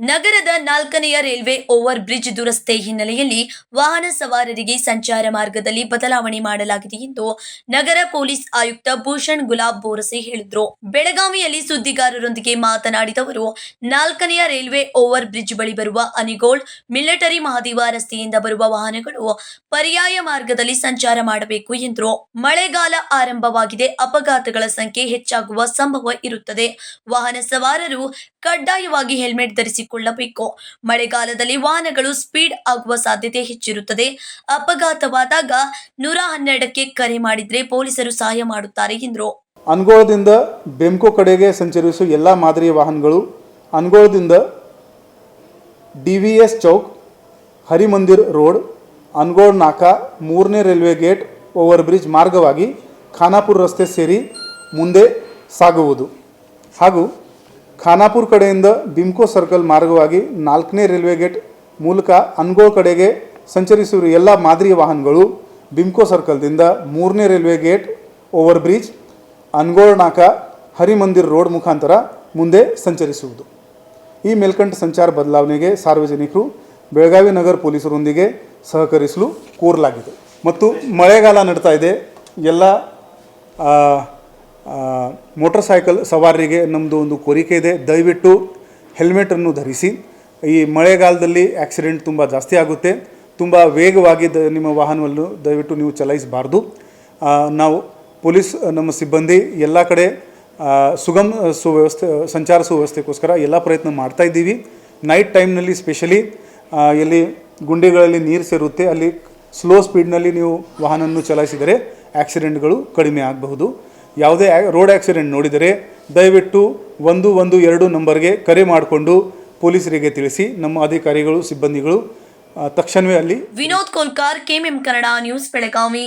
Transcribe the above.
ನಗರದ ನಾಲ್ಕನೆಯ railway over bridge ದುರಸ್ತಿ ಹಿನ್ನೆಲೆಯಲ್ಲಿ ವಾಹನ ಸವಾರರಿಗೆ ಸಂಚಾರ ಮಾರ್ಗದಲ್ಲಿ ಬದಲಾವಣೆ ಮಾಡಲಾಗಿದೆ ಎಂದು ನಗರ ಪೊಲೀಸ್ ಆಯುಕ್ತ ಭೂಷಣ್ ಗುಲಾಬ್ ಬೋರಸೆ ಹೇಳಿದರು. ಬೆಳಗಾವಿಯಲ್ಲಿ ಸುದ್ದಿಗಾರರೊಂದಿಗೆ ಮಾತನಾಡಿದ ಅವರು, ನಾಲ್ಕನೆಯ ರೈಲ್ವೆ ಓವರ್ ಬ್ರಿಡ್ಜ್ ಬಳಿ ಬರುವ ಅನಿಗೋಲ್ಡ್ ಮಿಲಿಟರಿ ಮಹದೇವ ರಸ್ತೆಯಿಂದ ಬರುವ ವಾಹನಗಳು ಪರ್ಯಾಯ ಮಾರ್ಗದಲ್ಲಿ ಸಂಚಾರ ಮಾಡಬೇಕು ಎಂದರು. ಮಳೆಗಾಲ ಆರಂಭವಾಗಿದೆ, ಅಪಘಾತಗಳ ಸಂಖ್ಯೆ ಹೆಚ್ಚಾಗುವ ಸಂಭವ ಇರುತ್ತದೆ. ವಾಹನ ಸವಾರರು ಕಡ್ಡಾಯವಾಗಿ ಹೆಲ್ಮೆಟ್ ಧರಿಸಿಕೊಳ್ಳಬೇಕು. ಮಳೆಗಾಲದಲ್ಲಿ ವಾಹನಗಳು ಸ್ಪೀಡ್ ಆಗುವ ಸಾಧ್ಯತೆ ಹೆಚ್ಚಿರುತ್ತದೆ. ಅಪಘಾತವಾದಾಗ ನೂರ ಹನ್ನೆರಡಕ್ಕೆ ಕರೆ ಮಾಡಿದ್ರೆ ಪೊಲೀಸರು ಸಹಾಯ ಮಾಡುತ್ತಾರೆ ಎಂದರು. ಅನ್ಗೋಳದಿಂದ ಬೆಂಕೋ ಕಡೆಗೆ ಸಂಚರಿಸುವ ಎಲ್ಲ ಮಾದರಿಯ ವಾಹನಗಳು ಅನ್ಗೋಳದಿಂದ D V S Chowk, Harimandir road, Angol Naka, ಮೂರನೇ ರೈಲ್ವೆ ಗೇಟ್, ಓವರ್ ಬ್ರಿಡ್ಜ್ ಮಾರ್ಗವಾಗಿ ಖಾನಾಪುರ ರಸ್ತೆ ಸೇರಿ ಮುಂದೆ ಸಾಗುವುದು. ಹಾಗೂ ಖಾನಾಪುರ ಕಡೆಯಿಂದ ಬಿಮ್ಕೋ ಸರ್ಕಲ್ ಮಾರ್ಗವಾಗಿ ನಾಲ್ಕನೇ ರೈಲ್ವೆ ಗೇಟ್ ಮೂಲಕ ಅನ್ಗೋಳ್ ಕಡೆಗೆ ಸಂಚರಿಸುವ ಎಲ್ಲ ಮಾದರಿಯ ವಾಹನಗಳು ಬಿಮ್ಕೋ ಸರ್ಕಲ್ದಿಂದ ಮೂರನೇ railway gate over bridge Angol Naka, Harimandir road ಮುಖಾಂತರ ಮುಂದೆ ಸಂಚರಿಸುವುದು. ಈ ಮೇಲ್ಕಂಠ ಸಂಚಾರ ಬದಲಾವಣೆಗೆ ಸಾರ್ವಜನಿಕರು ಬೆಳಗಾವಿ ನಗರ ಪೊಲೀಸರೊಂದಿಗೆ ಸಹಕರಿಸಲು ಕೋರಲಾಗಿದೆ. ಮತ್ತು ಮಳೆಗಾಲ ನಡ್ತಾ ಇದೆ. ಎಲ್ಲ ಮೋಟರ್ ಸೈಕಲ್ ಸವಾರರಿಗೆ ನಮ್ಮದು ಒಂದು ಕೋರಿಕೆ ಇದೆ. ದಯವಿಟ್ಟು ಹೆಲ್ಮೆಟನ್ನು ಧರಿಸಿ. ಈ ಮಳೆಗಾಲದಲ್ಲಿ ಆಕ್ಸಿಡೆಂಟ್ ತುಂಬ ಜಾಸ್ತಿ ಆಗುತ್ತೆ. ತುಂಬ ವೇಗವಾಗಿ ದ, ನಿಮ್ಮ ವಾಹನವನ್ನು ದಯವಿಟ್ಟು ನೀವು ಚಲಾಯಿಸಬಾರ್ದು. ನಾವು ಪೊಲೀಸ್, ನಮ್ಮ ಸಿಬ್ಬಂದಿ ಎಲ್ಲ ಕಡೆ ಸುಗಮ ಸುವ್ಯವಸ್ಥೆ, ಸಂಚಾರ ಸುವ್ಯವಸ್ಥೆಗೋಸ್ಕರ ಎಲ್ಲ ಪ್ರಯತ್ನ ಮಾಡ್ತಾ ಇದ್ದೀವಿ. ನೈಟ್ ಟೈಮ್ನಲ್ಲಿ ಸ್ಪೆಷಲಿ ಎಲ್ಲಿ ಗುಂಡಿಗಳಲ್ಲಿ ನೀರು ಸೇರುತ್ತೆ, ಅಲ್ಲಿ ಸ್ಲೋ ಸ್ಪೀಡ್ನಲ್ಲಿ ನೀವು ವಾಹನವನ್ನು ಚಲಾಯಿಸಿದರೆ ಆಕ್ಸಿಡೆಂಟ್ಗಳು ಕಡಿಮೆ ಆಗಬಹುದು. ಯಾವುದೇ ರೋಡ್ ಆಕ್ಸಿಡೆಂಟ್ ನೋಡಿದರೆ ದಯವಿಟ್ಟು ಒಂದು ಒಂದು ಎರಡು ನಂಬರ್ಗೆ ಕರೆ ಮಾಡಿಕೊಂಡು ಪೊಲೀಸರಿಗೆ ತಿಳಿಸಿ. ನಮ್ಮ ಅಧಿಕಾರಿಗಳು, ಸಿಬ್ಬಂದಿಗಳು ತಕ್ಷಣವೇ ಅಲ್ಲಿ ವಿನೋದ್ ಕೋಲ್ಕಾರ್ ಕೆಎಂಎಂ ಕನ್ನಡ ನ್ಯೂಸ್ ಬೆಳಗಾವಿ.